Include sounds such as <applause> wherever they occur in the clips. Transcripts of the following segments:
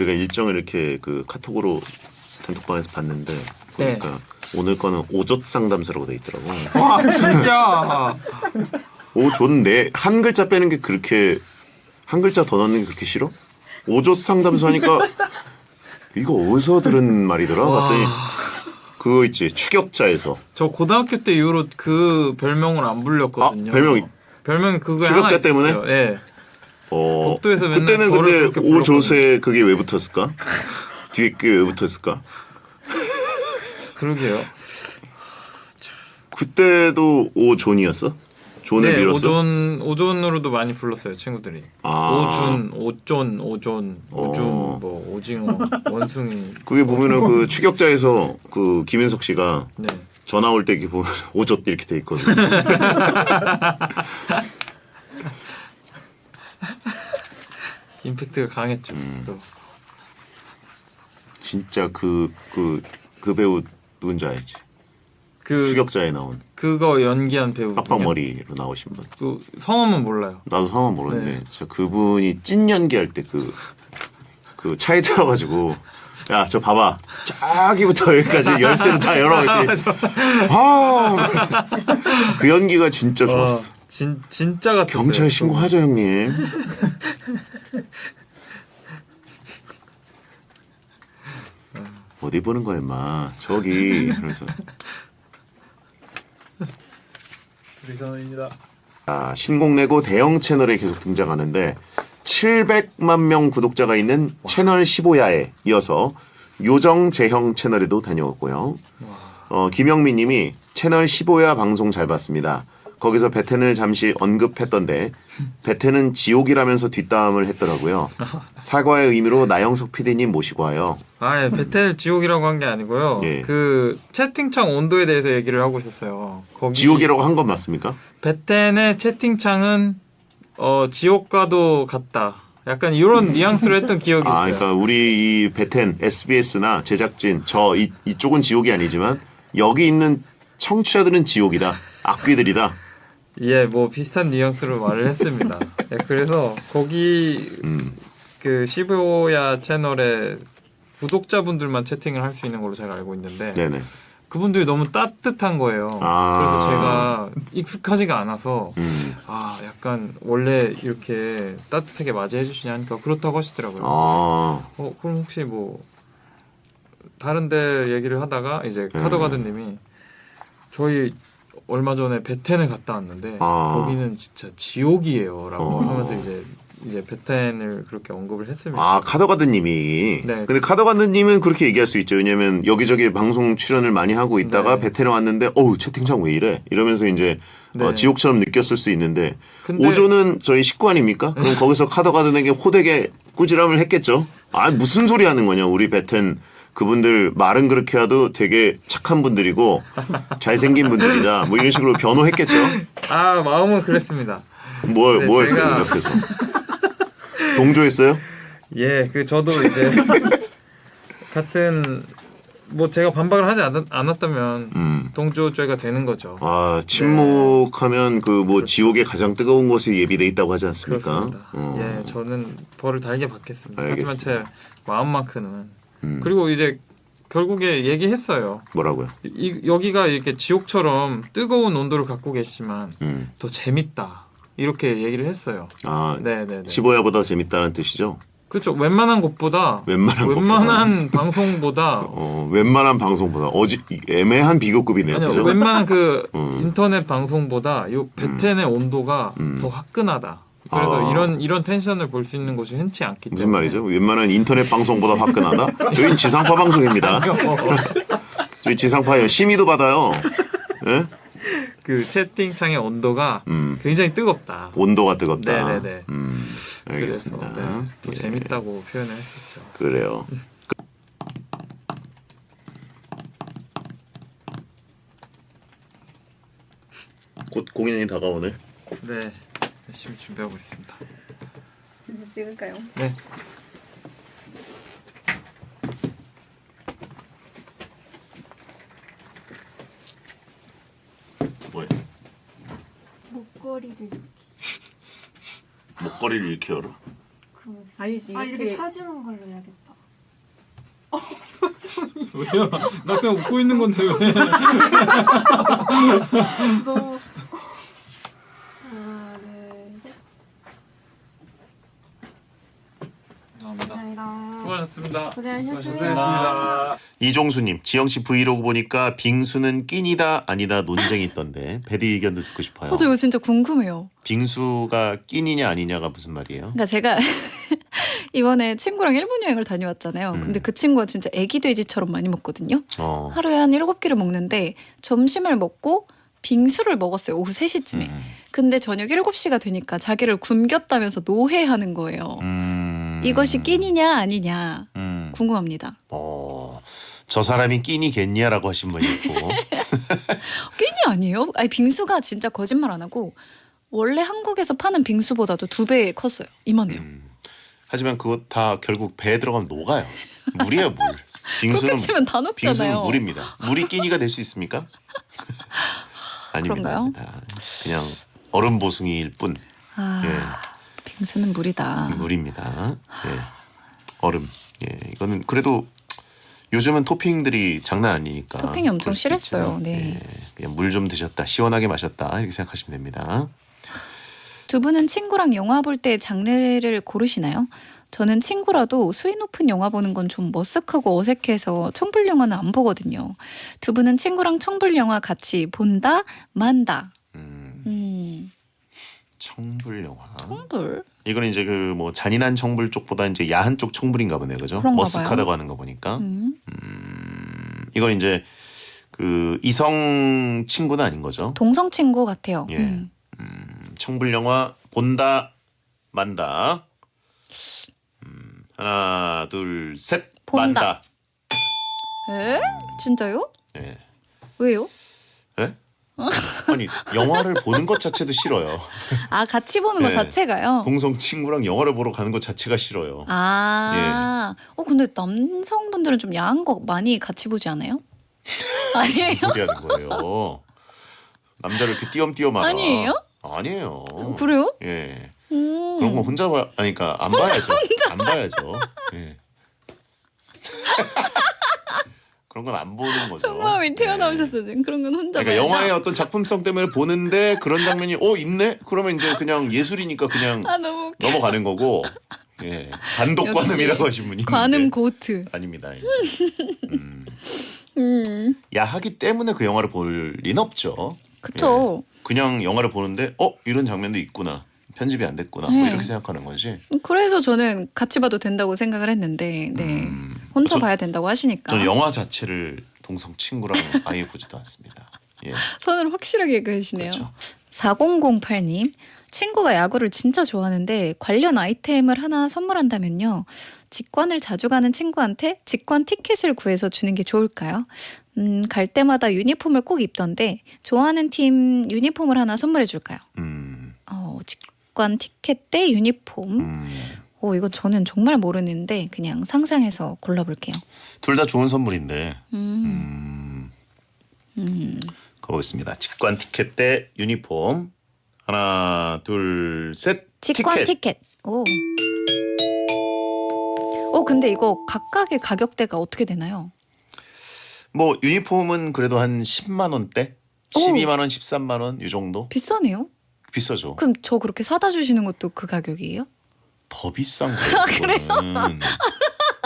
우리가 일정을 이렇게 그 카톡으로 단톡방에서 봤는데 네. 보니까 오늘 거는 오젓 상담소라고 돼 있더라고. 와 진짜 오존 내한 글자 빼는 게 그렇게 한 글자 더 넣는 게 그렇게 싫어? 오젓 상담소 하니까 이거 어디서 들은 말이더라? 봤더니 그거 있지 추격자에서 저 고등학교 때 이후로 그 별명을 안 불렸거든요. 아, 별명이- 별명이 그거 추격자 하나 있었어요. 때문에? 예. 어 복도에서 맨날 그때는 저를 근데 그렇게 오조세 그게 왜 붙었을까? <laughs> 뒤에 그게 왜 붙었을까? 그러게요. 그때도 오존이었어? 존을 네, 밀었어? 오존 오존으로도 많이 불렀어요 친구들이. 아. 오준, 오존, 오존, 오줌, 어. 뭐 오징어, <laughs> 원숭이. 그게 보면은 그 추격자에서 그 김현석 씨가 네. 전화 올 때 이렇게 보면 <laughs> 오젓 이렇게 돼 있거든. 임팩트가 강했죠. 음. 또. 진짜 그 그 그 배우 누군지 알지? 그 추격자에 나온 그거 연기한 배우. 빡빡머리로 나오신 분. 그 성함은 몰라요. 나도 성함 모르는데 네. 진짜 그분이 찐 연기할 때 그 그 차에 들어가지고 야 저 봐봐 저기부터 여기까지 열쇠를 다 열어 이렇게 <laughs> 아, 그 연기가 진짜 좋았어. 어, 진 진짜 같았어요. 경찰 신고하죠 형님. <laughs> 어디 보는 거야 임마 저기 그래서 리선입니다. 아, 신곡 내고 대형 채널에 계속 등장하는데 700만 명 구독자가 있는 채널 15야에 이어서 요정 재형 채널에도 다녀왔고요. 어, 김영민 님이 채널 15야 방송 잘 봤습니다. 거기서 베텐을 잠시 언급했던데 베텐은 지옥이라면서 뒷담을 했더라고요. 사과의 의미로 나영석 PD님 모시고 와요. 아, 예, 베텔 지옥이라고 한 게 아니고요. 예. 그 채팅창 온도에 대해서 얘기를 하고 있었어요. 거기 지옥이라고 한 건 맞습니까? 베텐의 채팅창은 어 지옥과도 같다. 약간 이런 뉘앙스로 했던 기억이 있어요. 아, 그러니까 우리 이 베텐 SBS나 제작진 저 이, 이쪽은 지옥이 아니지만 여기 있는 청취자들은 지옥이다. 악귀들이다. 예, 뭐 비슷한 뉘앙스로 말을 했습니다. 예, 그래서 거기 음. 그 시보야 채널에 구독자분들만 채팅을 할 수 있는 걸로 제가 알고 있는데 네네. 그분들이 너무 따뜻한 거예요. 아. 그래서 제가 익숙하지가 않아서 음. 아 약간 원래 이렇게 따뜻하게 맞이해 주시냐 하니까 그렇다고 하시더라고요. 아, 어 그럼 혹시 뭐 다른데 얘기를 하다가 이제 카더가드님이 저희 얼마 전에 베텐을 갔다 왔는데 아. 거기는 진짜 지옥이에요라고 어. 하면서 이제 이제 베텐을 그렇게 언급을 했습니다. 아 카더가드님이. 네. 근데 카더가드님은 그렇게 얘기할 수 있죠. 왜냐면 여기저기 방송 출연을 많이 하고 있다가 네. 베텐에 왔는데 어우 채팅창 왜 이래? 이러면서 이제 어, 네. 지옥처럼 느꼈을 수 있는데 근데- 오조는 저희 식구 아닙니까? 그럼 <laughs> 거기서 카더가드에게 호되게 꾸지람을 했겠죠. 아 무슨 소리 하는 거냐? 우리 베텐 그분들 말은 그렇게 해도 되게 착한 분들이고 잘생긴 분들이다. 뭐 이런 식으로 변호했겠죠. 아 마음은 그랬습니다. 뭘, 네, 뭘 제가- 했어요, 옆에서? 동조했어요? 예, 그 저도 이제 <laughs> 같은 뭐 제가 반박을 하지 않, 않았다면 음. 동조죄가 되는 거죠. 아, 침묵하면 그 뭐 지옥의 가장 뜨거운 곳이 예비돼 있다고 하지 않습니까? 그렇습니다. 어. 예, 저는 벌을 달게 받겠습니다. 하지만. 제 마음만큼은 음. 그리고 이제 결국에 얘기했어요. 뭐라고요? 이, 여기가 이렇게 지옥처럼 뜨거운 온도를 갖고 계시지만 음. 더 재밌다 이렇게 얘기를 했어요. 아, 네네네. 15야보다 재밌다는 뜻이죠? 그렇죠. 웬만한 곳보다 웬만한 웬만한 <laughs> 방송보다 어, 웬만한 방송보다 어지 애매한 비교급이네요. 아니요 그죠? 웬만한 그 음. 인터넷 방송보다 요 베텐의 온도가 더 화끈하다. 그래서 아. 이런 이런 텐션을 볼 수 있는 곳이 흔치 않기 무슨 때문에 말이죠? 웬만한 인터넷 방송보다 화끈하다? <laughs> 저희 지상파 방송입니다. <laughs> 저희 지상파요. 심의도 받아요. 예? 그 채팅창의 온도가 음. 굉장히 뜨겁다. 온도가 뜨겁다. 네네네. 음, 그래서 알겠습니다. 네, 더 예, 재밌다고 표현을 했었죠. 그래요. 곧 공연이 다가오네. 네, 열심히 준비하고 있습니다. 이제 찍을까요? 네, 뭐야? 목걸이를 목걸이를 이렇게 열어. 그러면 아니지 아 이렇게 이렇게 사주는 걸로 해야겠다. 왜요? 나 그냥 웃고 있는 건데 왜? <laughs> 너무 하나 둘셋 감사합니다. 감사합니다 수고하셨습니다. 고생하셨습니다. 수고하셨습니다. 이종수님, 지영 씨 브이로그 보니까 빙수는 끼니다 아니다 논쟁이 있던데 배드 의견도 듣고 싶어요. 어, 저 이거 진짜 궁금해요. 빙수가 끼니냐 아니냐가 무슨 말이에요? 그러니까 제가 <laughs> 이번에 친구랑 일본 여행을 다녀왔잖아요. 음. 근데 그 친구가 진짜 애기 돼지처럼 많이 먹거든요. 어. 하루에 한 일곱 끼를 먹는데 점심을 먹고 빙수를 먹었어요. 오후 3시쯤에. 음. 근데 저녁 7시가 되니까 자기를 굶겼다면서 노해하는 거예요. 음. 이것이 끼니냐 아니냐 음. 궁금합니다. 어. 저 사람이 끼니겠냐라고 하신 분이 있고. <laughs> 끼니 아니에요? 아니 빙수가 진짜 거짓말 안 하고 원래 한국에서 파는 빙수보다도 두 배 컸어요. 이만해요. 음. 하지만 그거 다 결국 배에 들어가면 녹아요. 물이에요, 물. <laughs> 빙수는 그렇게 치면 다 빙수는 녹잖아요. 물입니다. 물이 끼니가 될 수 있습니까? <laughs> 아닙니다. 그런가요? 아닙니다. 그냥 얼음 보숭이일 뿐. 아, 예. 빙수는 물이다. 물입니다. 예. 얼음. 예. 이거는 그래도 요즘은 토핑들이 장난 아니니까. 토핑이 엄청 그럴 수도 실했어요. 있지만, 네. 예. 그냥 물 좀 드셨다. 시원하게 마셨다. 이렇게 생각하시면 됩니다. 두 분은 친구랑 영화 볼 때 장르를 고르시나요? 저는 친구라도 수위 높은 영화 보는 건 좀 머쓱하고 어색해서 청불 영화는 안 보거든요. 두 분은 친구랑 청불 영화 같이 본다, 만다. 음. 음, 청불 영화. 청불? 이거는 이제 그 뭐 잔인한 청불 쪽보다 이제 야한 쪽 청불인가 보네요. 그죠? 그런가 봐요. 머쓱하다고 하는 거 보니까. 음, 이건 이제 그 이성 친구는 아닌 거죠. 동성 친구 같아요. 예. 음. 청불 영화 본다 만다. 음, 하나 둘 셋. 본다. 만다. 에? 진짜요? 예. 왜요? 예? 아니 영화를 보는 것 자체도 싫어요. 아 같이 보는 것 네. 자체가요. 동성 친구랑 영화를 보러 가는 것 자체가 싫어요. 아, 예. 어 근데 남성분들은 좀 야한 거 많이 같이 보지 않아요? <laughs> 아니에요? 무슨 소리 하는 거예요? 남자를 이렇게 띄엄띄엄 알아. 아니에요? 아니에요. 그래요? 예. 음. 그런 거 혼자 봐, 아니까 안 봐야죠. 안 봐야죠. 예. <laughs> 그런 건 안 보는 거죠. 속마음이 예. 튀어나오셨어 지금 그런 건 혼자 그러니까. 영화의 어떤 작품성 때문에 보는데 그런 장면이 어 있네? 그러면 이제 그냥 예술이니까 그냥 아 너무 웃겨. 넘어가는 거고. 예. 단독 역시 관음이라고 하신 분이 있는데. 관음 고트. 아닙니다. 예. 음. 음. 야하기 때문에 그 영화를 볼 리는 없죠. 그쵸. 그냥 영화를 보는데 어 이런 장면도 있구나. 편집이 안 됐구나. 뭐 네. 이렇게 생각하는 거지. 그래서 저는 같이 봐도 된다고 생각을 했는데, 네. 음. 혼자 저- 봐야 된다고 하시니까. 저는 영화 자체를 동성 친구랑 <laughs> 아예 보지도 않습니다. 예. 선을 확실하게 그으시네요. 그렇죠. 4008님. 친구가 야구를 진짜 좋아하는데 관련 아이템을 하나 선물한다면요. 직관을 자주 가는 친구한테 직관 티켓을 구해서 주는 게 좋을까요? 음, 갈 때마다 유니폼을 꼭 입던데 좋아하는 팀 유니폼을 하나 선물해 줄까요? 음. 어, 직관 티켓 대 유니폼. 음. 어, 이거 저는 정말 모르는데 그냥 상상해서 골라볼게요. 둘 다 좋은 선물인데. 음, 음. 가보겠습니다. 직관 티켓 대 유니폼. 하나, 둘, 셋. 직관 티켓. 티켓. 오. 어, 근데 이거 각각의 가격대가 어떻게 되나요? 뭐 유니폼은 그래도 한 10만 원대? 오. 12만 원, 13만 원 이 정도? 비싸네요. 비싸죠. 그럼 저 그렇게 사다 주시는 것도 그 가격이에요? 더 비싼 <laughs> 거예요. 그거는.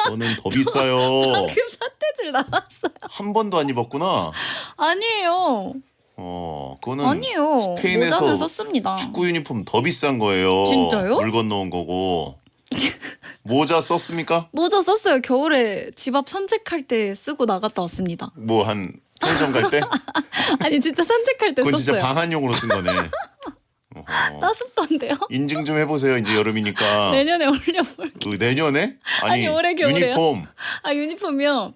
너는 더 비싸요. <laughs> 그 사태질 나왔어. 한 번도 안 입었구나. 아니에요. 어, 그거는 아니요. 스페인에서 썼습니다. 축구 유니폼 더 비싼 거예요. 진짜요? 물 건너온 거고. <laughs> 모자 썼습니까? 모자 썼어요. 겨울에 집 앞 산책할 때 쓰고 나갔다 왔습니다. 뭐 한 편의점 갈 때? 아니 진짜 산책할 때 그건 썼어요. 진짜 방한용으로 쓴 거네. 어허. 따숩던데요? 인증 좀 해보세요. 이제 여름이니까. <laughs> 내년에 올려볼. 그 내년에? 아니, 아니, 올해 겨울에요? 유니폼. 아 유니폼이요.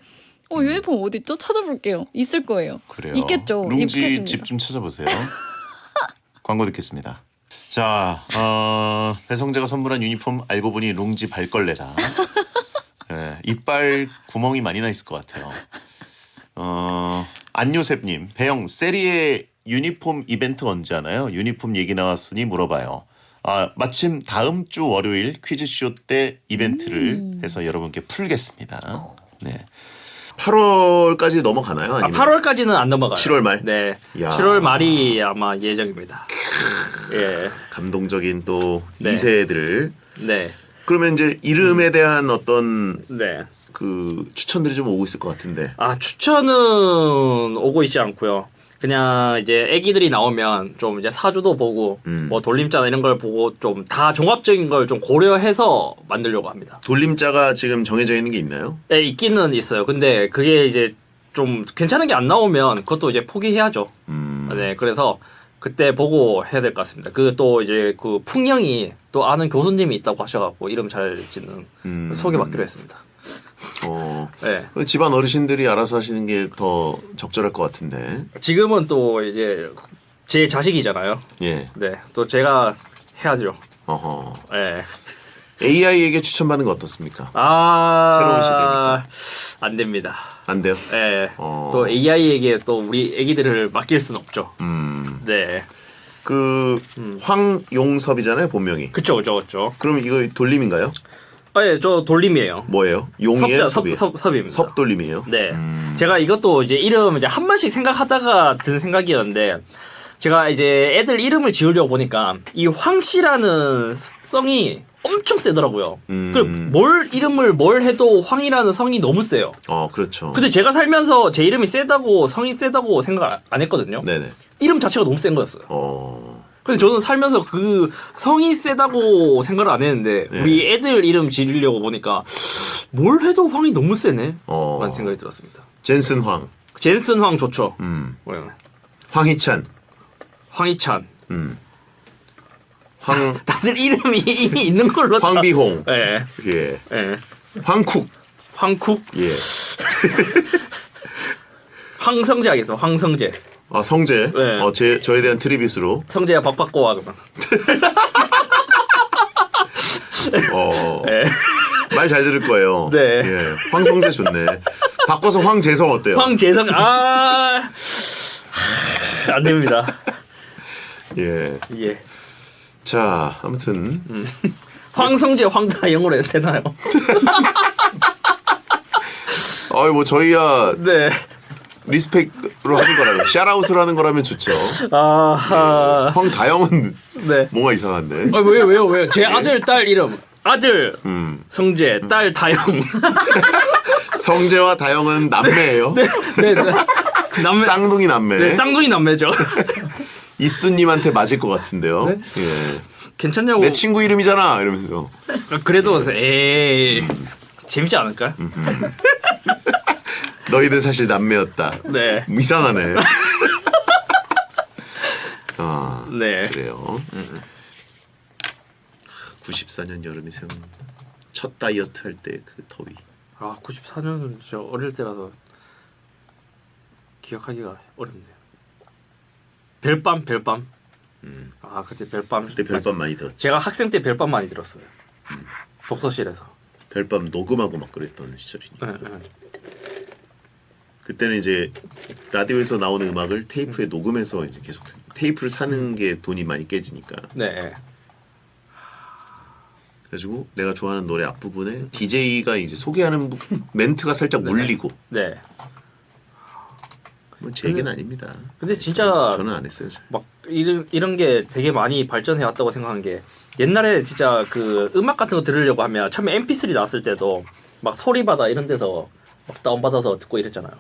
어 유니폼 어디 있죠? 찾아볼게요. 있을 거예요. 그래요. 있겠죠. 룽지 입겠습니다. 집좀 찾아보세요. <laughs> 광고 듣겠습니다. 자, 어, 배성재가 선물한 유니폼 알고 보니 룽지 발걸레다. <laughs> 예, 이빨 구멍이 많이 나 있을 것 같아요. 어, 안요셉님, 배영 세리의 유니폼 이벤트 언제 하나요? 유니폼 얘기 나왔으니 물어봐요. 아, 마침 다음 주 월요일 퀴즈쇼 때 이벤트를 음. 해서 여러분께 풀겠습니다. 네. 8월까지 넘어가나요? 아, 아니면 8월까지는 안 넘어가요. 7월 말? 네. 야. 7월 말이 아마 예정입니다. 예. 감동적인 또 네. 2세들. 네. 그러면 이제 이름에 대한 어떤 네. 그 추천들이 좀 오고 있을 것 같은데. 아, 추천은 오고 있지 않고요. 그냥 이제 애기들이 나오면 좀 이제 사주도 보고 음. 뭐 돌림자나 이런 걸 보고 좀 다 종합적인 걸 좀 고려해서 만들려고 합니다. 돌림자가 지금 정해져 있는 게 있나요? 네, 있기는 있어요. 근데 그게 이제 좀 괜찮은 게 안 나오면 그것도 이제 포기해야죠. 음. 네, 그래서 그때 보고 해야 될 것 같습니다. 그 또 이제 그 풍령이 또 아는 교수님이 있다고 하셔갖고 이름 잘 짓는 음. 소개받기로 했습니다. 어. 네. 집안 어르신들이 알아서 하시는 게 더 적절할 것 같은데. 지금은 또 이제 제 자식이잖아요. 예. 네, 또 제가 해야죠. 어허. 네. AI에게 추천받는 거 어떻습니까? 아 새로운 시대니까. 안 됩니다. 안 돼요? 네. 어. 또 AI에게 또 우리 애기들을 맡길 순 없죠. 음. 네. 그 황용섭이잖아요, 본명이. 그쵸, 그쵸, 그쵸. 그럼 이거 돌림인가요? 아, 예, 저 돌림이에요. 뭐예요? 용이에요, 섭자, 섭, 섭이에요? 섭, 섭입니다. 섭돌림이에요? 네. 음. 제가 이것도 이제 이름 이제 한 번씩 생각하다가 든 생각이었는데 제가 이제 애들 이름을 지으려고 보니까 이 황씨라는 성이 엄청 세더라고요. 음. 그 뭘 이름을 뭘 해도 황이라는 성이 너무 세요. 어, 그렇죠. 근데 제가 살면서 제 이름이 세다고 성이 세다고 생각 안 했거든요. 네네. 이름 자체가 너무 센 거였어요. 어. 근데 저는 살면서 그 성이 세다고 생각을 안 했는데 네. 우리 애들 이름 지으려고 보니까 뭘 해도 황이 너무 세네. 어. 라는 생각이 들었습니다. 젠슨 황. 젠슨 황 좋죠. 음. 뭐요? 황희찬. 황희찬. 음. 황 <laughs> 다들 이름이 이미 있는 걸로 다- 황비홍. 예. 예. 예. 황쿡. 황쿡, 예. <laughs> 황성재 하겠어. 황성재. 아, 성재. 네. 어, 제 저에 대한 트리뷰스로. 성재야 밥 받고 와 그러면. <laughs> 어. 예. 말잘 들을 거예요. 네. 예. 황성재 좋네. 바꿔서 황재성 어때요? 황재성 아. 안 됩니다. 예. 예. 자, 아무튼 황성재 황다영으로 해도 되나요? <laughs> 아이 뭐 저희야 네. 리스펙으로 하는 거라면 샤라웃을 하는 거라면 좋죠. 아하. 황다영은 네. 뭔가 이상한데. 아 왜요 왜요 왜요? 제 아들 딸 이름 아들 음. 성재 딸 다영. <laughs> 성재와 다영은 남매예요. 네. 네. 남매. 쌍둥이 남매. 네 쌍둥이 남매죠. <laughs> 이수님한테 맞을 것 같은데요. 네? 예. 괜찮냐고. 내 친구 이름이잖아 이러면서 그래도 에이 재밌지 않을까? 너희들 사실 남매였다. 네. 이상하네. <laughs> 아 네. 그래요. 94년 여름이 세운 첫 다이어트 할 때 그 더위. 아 94년은 저 어릴 때라서 기억하기가 어렵네요. 별밤 별밤. 아 그때 별밤. 그때 별밤 많이 들었죠. 제가 학생 때 별밤 많이 들었어요. 독서실에서. 별밤 녹음하고 막 그랬던 시절이니까. 네, 네. 그때는 이제 라디오에서 나오는 음악을 테이프에 녹음해서 이제 계속 듣- 테이프를 사는 게 돈이 많이 깨지니까. 네. 그래가지고 내가 좋아하는 노래 앞부분에 DJ가 이제 소개하는 부- 멘트가 살짝 물리고 네. 뭐 제 얘기는 아닙니다. 근데 진짜 저는 안 했어요. 잘. 막 이런 이런 게 되게 많이 발전해 왔다고 생각한 게 옛날에 진짜 그 음악 같은 거 들으려고 하면 처음에 MP3 나왔을 때도 막 소리바다 이런 데서 막 다운 받아서 듣고 이랬잖아요.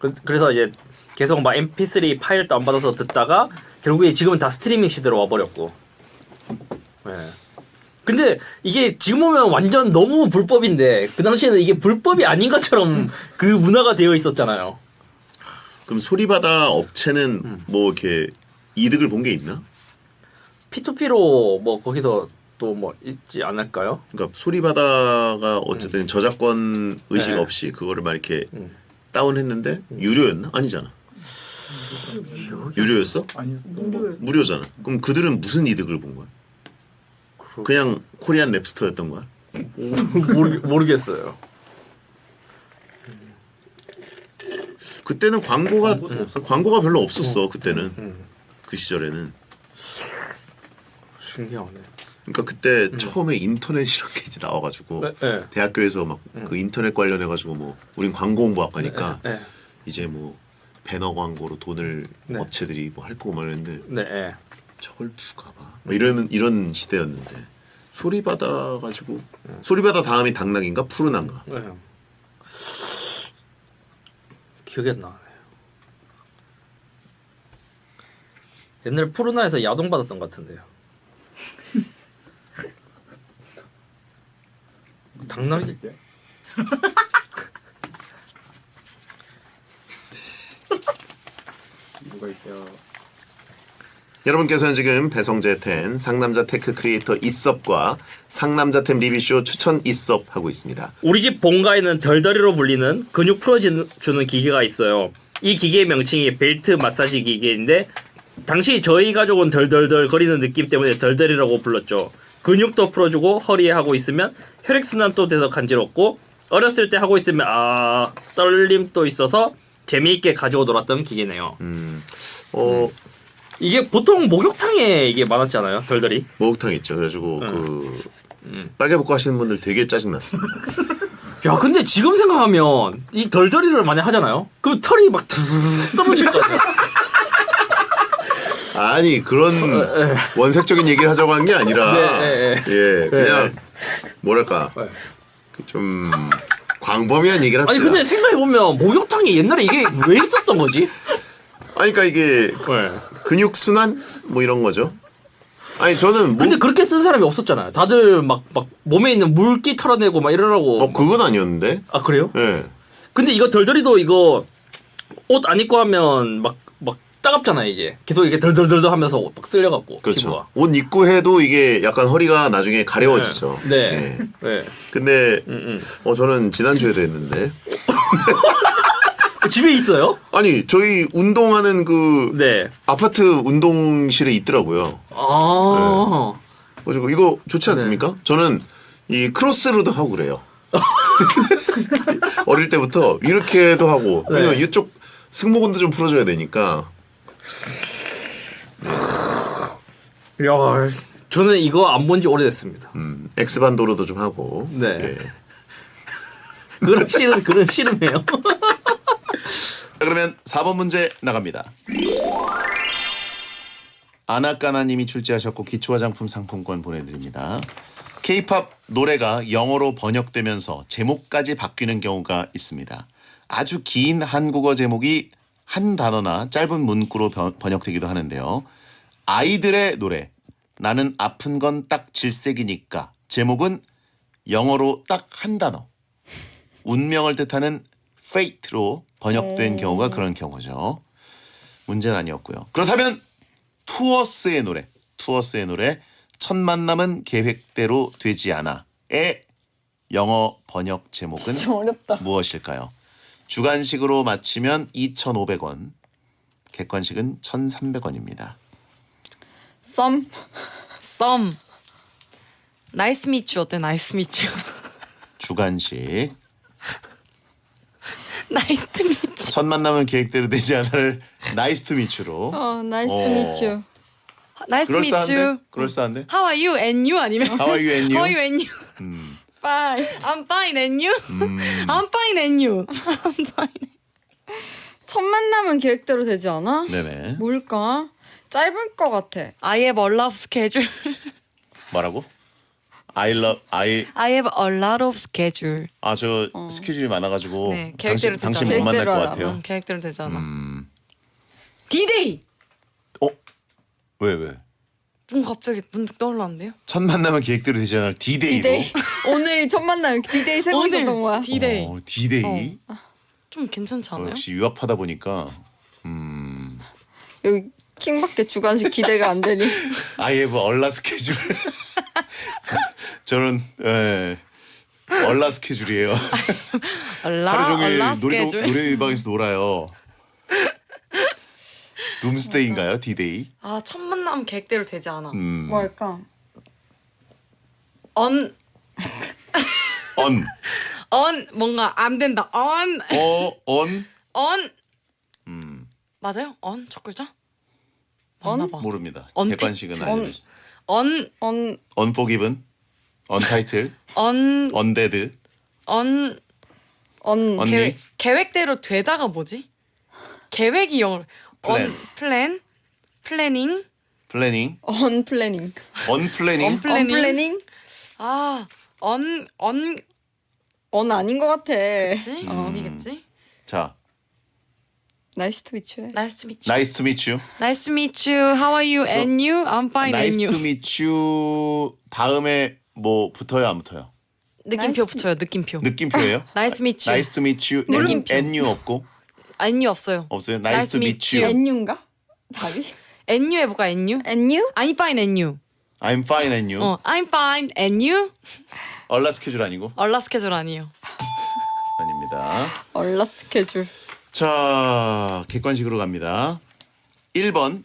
그, 그래서 이제 계속 막 MP3 파일 다운 받아서 듣다가 결국에 지금은 다 스트리밍 시대로 와버렸고. 예. 근데 이게 지금 보면 완전 너무 불법인데 그 당시에는 이게 불법이 아닌 것처럼 그 문화가 되어 있었잖아요. 그럼 소리바다 업체는 음. 뭐 이렇게 이득을 본 게 있나? P2P로 뭐 거기서 또 뭐 있지 않을까요? 그러니까 소리바다가 어쨌든 저작권 의식 음. 네. 없이 그거를 막 이렇게 음. 다운했는데 유료였나? 아니잖아. 유료였어? 아니 무료잖아. 그럼 그들은 무슨 이득을 본 거야? 그냥 코리안 랩스터였던 거야? 모르, 모르겠어요. 그때는 광고가 광고가 별로 없었어. 음. 그때는 그 시절에는 신기하네. 그러니까 그때 처음에 인터넷이란 게 이제 나와가지고 네, 네. 대학교에서 막 그 인터넷 관련해가지고 뭐 우린 광고 공부학과니까 네, 이제 뭐 배너 광고로 돈을 네. 업체들이 뭐 할 거고 말했는데 네, 네. 저걸 누가 봐? 뭐 이런 이런 시대였는데 소리 받아가지고 소리 받아 다음이 당나귀인가 푸른한가? 네. 기억이 안 나네요. 옛날 푸르나에서 야동 받았던 것 같은데요. 당나귀 <laughs> 뭐가 있어요? 여러분께서는 지금 배성재 텐 상남자 테크 크리에이터 이섭과 상남자 템 리뷰쇼 추천 이섭 하고 있습니다. 우리 집 본가에는 덜덜이로 불리는 근육 풀어주는 기계가 있어요. 이 기계의 명칭이 벨트 마사지 기계인데 당시 저희 가족은 덜덜덜 거리는 느낌 때문에 덜덜이라고 불렀죠. 근육도 풀어주고 허리에 하고 있으면 혈액순환도 돼서 간지럽고 어렸을 때 하고 있으면 아 떨림도 있어서 재미있게 가지고 놀았던 기계네요. 어 이게 보통 목욕탕에 이게 많았잖아요. 덜덜이. 목욕탕 있죠. 그래가지고 그 빨개복고 하시는 분들 되게 짜증 났습니다. <laughs> 야 근데 지금 생각하면 이 덜덜이를 많이 하잖아요. 그럼 털이 막 떨어질 거 같아요. <laughs> 아니 그런 원색적인 얘기를 하자고 한 게 아니라 네, 네, 예 그냥 뭐랄까 네. 그좀 광범위한 얘기를 합시다. 아니 근데 생각해 보면 목욕탕이 옛날에 이게 왜 있었던 거지? 아니 그러니까 이게 근육 순환 뭐 이런 거죠. 아니 저는 뭐 근데 그렇게 쓴 사람이 없었잖아요. 다들 막 막 몸에 있는 물기 털어내고 막 이러라고. 어 그건 아니었는데. 아 그래요? 예. 근데 이거 덜덜이도 이거 옷 안 입고 하면 막막 따갑잖아요 이게. 계속 이게 덜덜덜덜 하면서 막 쓸려갖고 그렇죠. 피부가. 옷 입고 해도 이게 약간 허리가 나중에 가려워지죠. 네. 예. 네. 근데 음, 음. 어 저는 지난주에도 했는데 <laughs> 집에 있어요? 아니 저희 운동하는 그 네. 아파트 운동실에 있더라고요. 아. 그래서 이거 좋지 않습니까? 저는 이 크로스로도 하고 그래요. <laughs> <laughs> 어릴 때부터 이렇게도 하고 왜냐면 네. 이쪽 승모근도 좀 풀어줘야 되니까 야, 저는 이거 안 본 지 오래됐습니다. 음, 엑스반도로도 좀 하고 네. 예. <laughs> 그런 씨름 그런 씨름해요. 자, 그러면 4번 문제 나갑니다. 아나까나님이 출제하셨고 기초 화장품 상품권 보내드립니다. K-팝 노래가 영어로 번역되면서 제목까지 바뀌는 경우가 있습니다. 아주 긴 한국어 제목이 한 단어나 짧은 문구로 번- 번역되기도 하는데요. 아이들의 노래 나는 아픈 건 딱 질색이니까 제목은 영어로 딱 한 단어 운명을 뜻하는 fate로 번역된 경우가 그런 경우죠. 문제는 아니었고요. 그렇다면 투어스의 노래, 투어스의 노래 첫 만남은 계획대로 되지 않아의 영어 번역 제목은 좀 어렵다. 무엇일까요? 주관식으로 맞히면 2,500원, 객관식은 1,300원입니다. 썸. 썸. 나이스 미츠 어때? 나이스 미츠. 주관식 나이스 미츠. 첫 만남은 계획대로 되지 않아를 나이스 투 미츠로 어, 나이스 어. 투 미츠. 나이스 그럴싸한데? 미츠. 그럴싸한데? How are you and you 아니면 How are you and you? How are you and you? 음, 빠이. I'm fine and you? 음. I'm fine and you. I'm fine. 첫 만남은 계획대로 되지 않아? 네네. 뭘까? 짧을 것 같아. I have a lot of schedule. 뭐라고? I love I I have a lot of schedule. 아 저 스케줄이 많아가지고 네, 당신 계획대로 당신 되잖아. 못 만날 것 계획대로 같아요. 응, 계획대로 되잖아. 음, D-Day. 어? 왜 왜? 뭐 갑자기 문득 떠올랐는데요? 첫 만남은 계획대로 되지 않을 D-Day로. 디데이. <laughs> 오늘이 첫 만남 디데이 세고 오늘 있었던 거야. D-Day. 어, D-Day. 좀 괜찮지 어, 않아요? 역시 유학하다 보니까 음, 여기 킹밖에 주관식 기대가 안 되니. <laughs> I have 얼라 스케줄. <laughs> 저는 예. 얼라 스케줄이에요. 얼라 하루 종일 얼라 놀이 스케줄. 노래방에서 놀아요. 둠스데이인가요? D-Day? 아, 첫 만남 계획대로 되지 않아. 음. 뭘까? 언, on. 언 뭔가 안 된다. 언, 어, on. 언. 음. 맞아요? 언 첫 글자? 맞나 봐. 모릅니다. 언택트. 객관식은 언-. 언, 언 언포기븐, 언타이틀, 언, 언데드, 언, 언 언니. 계획, 계획대로 되다가 뭐지? 계획이 영어. 플랜. 언, 플랜, 플래닝, 플래닝, 언플래닝. 언플래닝, 언- 플래닝? 언플래닝? 아, 언, 언, 언 아닌 것 같아. 그치? 음. 언이겠지? 자, 나이스 투 미츠. Nice to meet you. nice to meet you. Nice to meet you. How are you? And you? I'm fine. nice and you? to meet you 다음에 뭐 붙어요 안 붙어요? 느낌표 붙여요. 느낌표. 느낌표예요? Nice to meet you. nice to meet you. 물음표. and you 없고 and you 없어요. 없어요? nice to meet you. 엔유인가? 답이? And you 해볼까? And you? 엔유? I'm fine. And you? I'm fine and you. 어, I'm fine. And you? 얼라 스케줄 아니고 얼라 스케줄 아니에요. 아닙니다. 얼라 스케줄. 자, 객관식으로 갑니다. 1번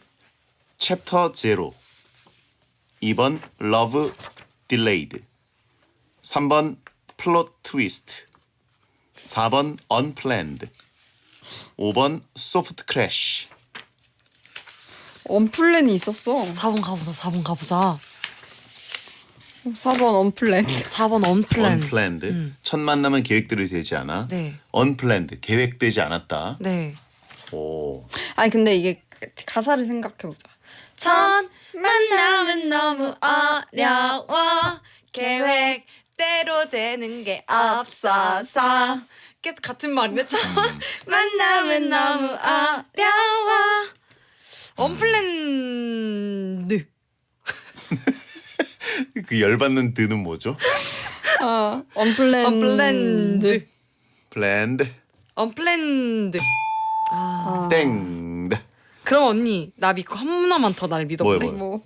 챕터 0 2번 러브 딜레이드 3번 플롯 트위스트 4번 언플랜드 5번 소프트 크래쉬 언플랜이 있었어. 4번 가보자. 4번 가보자. 4번 언플랜. 4번 언플랜. 언플랜드 첫 만남은 계획대로 되지 않아 네. 언플랜드 계획되지 않았다 네. 오 아니 근데 이게 가사를 생각해 보자. 첫 만남은 너무 어려워 계획대로 되는 게 없어서 계속 같은 말이네 첫 <laughs> 만남은 너무 어려워 언플랜드 <laughs> 그 열받는 드는 뭐죠? 아, 언플랜드. 언플랜드 플랜드 언플랜드 아땡 그럼 언니 나 믿고 하나만 더 날 믿어볼래? 뭐요, 뭐요? 뭐?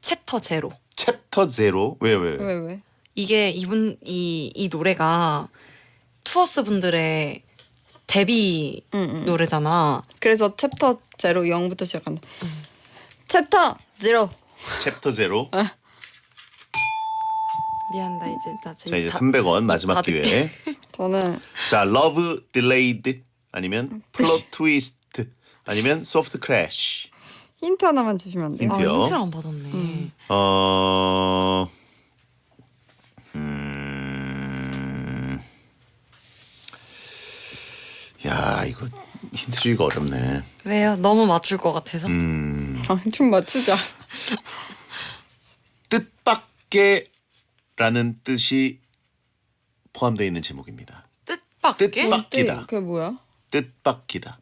챕터 제로 챕터 제로 왜 왜? 왜 왜? 이게 이분 이 이 노래가 투어스 분들의 데뷔 응, 응. 노래잖아. 그래서 챕터 제로 0부터 시작한다. 챕터 제로. 챕터 제로. 미안다 이제 나 지금 자 이제 다- 300원 마지막. 기회. <laughs> 저는 자 러브 딜레이드 아니면 플롯 트위스트 <laughs> 아니면 소프트 크래쉬. 힌트 하나만 주시면 안 돼요? 아, 힌트요? 힌트를 안 받았네. 어. 야 이거 힌트 주기가 어렵네. 왜요? 너무 맞출 것 같아서. 음. 아, 좀 맞추자. <laughs> 뜻밖에라는 뜻이 포함되어 있는 제목입니다. 뜻밖의? 뜻밖- 바뀌다. 그게 뭐야? 뜻밖이다.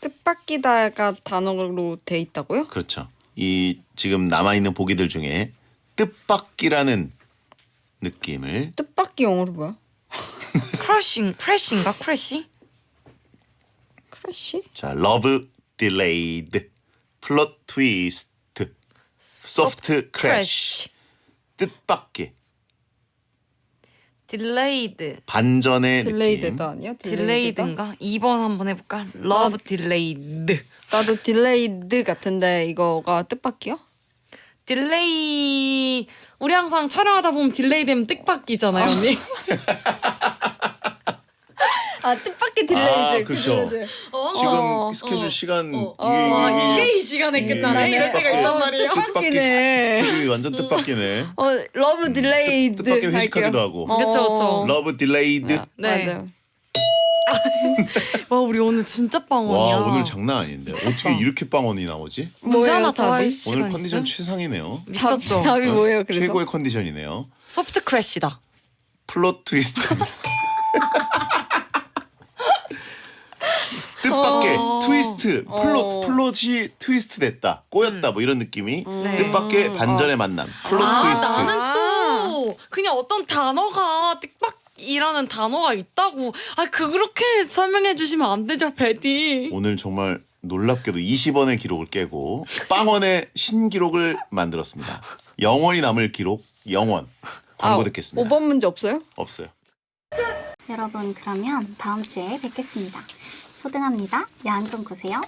뜻밖이다가 단어로 돼 있다고요? 그렇죠. 이 지금 남아 있는 보기들 중에 뜻밖이라는 느낌을 뜻밖이 영어로 뭐야? 크러싱, 크래쉬인가? 크래쉬? 크래쉬? 자 러브 딜레이드 플롯 트위스트 소프트 크래쉬 뜻밖의 딜레이드. 반전의 딜레이드도 아니야? 딜레이드인가? 2번 한번 해볼까? 러브 딜레이드. 나도 딜레이드 같은데 이거가 뜻밖이요? 딜레이 우리 항상 촬영하다 보면 딜레이 되면 뜻밖이잖아요, 언니. <laughs> 아 뜻밖의 딜레이드. 아, 그렇죠. 어? 지금 어, 스케줄 어, 시간 어, 이게, 와, 이게 이게 이 시간에 끝나네. 이럴 때가 있단 말이에요. 뜻밖의 뜻밖이네. 스케줄이 완전 뜻밖이네 어 러브 딜레이드 뜻밖의. 회식하기도 하고 어. 그쵸, 그쵸. 러브 딜레이드 네. 맞아요. <laughs> 와, 우리 오늘 진짜 빵원이야. 와 오늘 장난 아닌데 어떻게 이렇게 빵원이 나오지 문제 뭐예요, 더 답이? 시간 오늘 컨디션 있어요? 최상이네요 미쳤죠. 답, 답이 뭐예요? 그래서 최고의 컨디션이네요 소프트 크래쉬다. 플롯 트위스트 <laughs> 뜻밖의 어. 트위스트 플롯 어. 플롯이 트위스트 됐다 꼬였다 뭐 이런 느낌이 네. 뜻밖의 반전의 만남 플롯 아, 트위스트 나는 아. 또 그냥 어떤 단어가 뜻밖이라는 단어가 있다고 아 그렇게 설명해 주시면 안 되죠, 베디. 오늘 정말 놀랍게도 20원의 기록을 깨고 빵원의 신기록을 만들었습니다 영원히 남을 기록 영원 광고 아, 듣겠습니다 5번 문제 없어요? 없어요 여러분 그러면 다음 주에 뵙겠습니다. 소등합니다. 야한 꿈 꾸세요.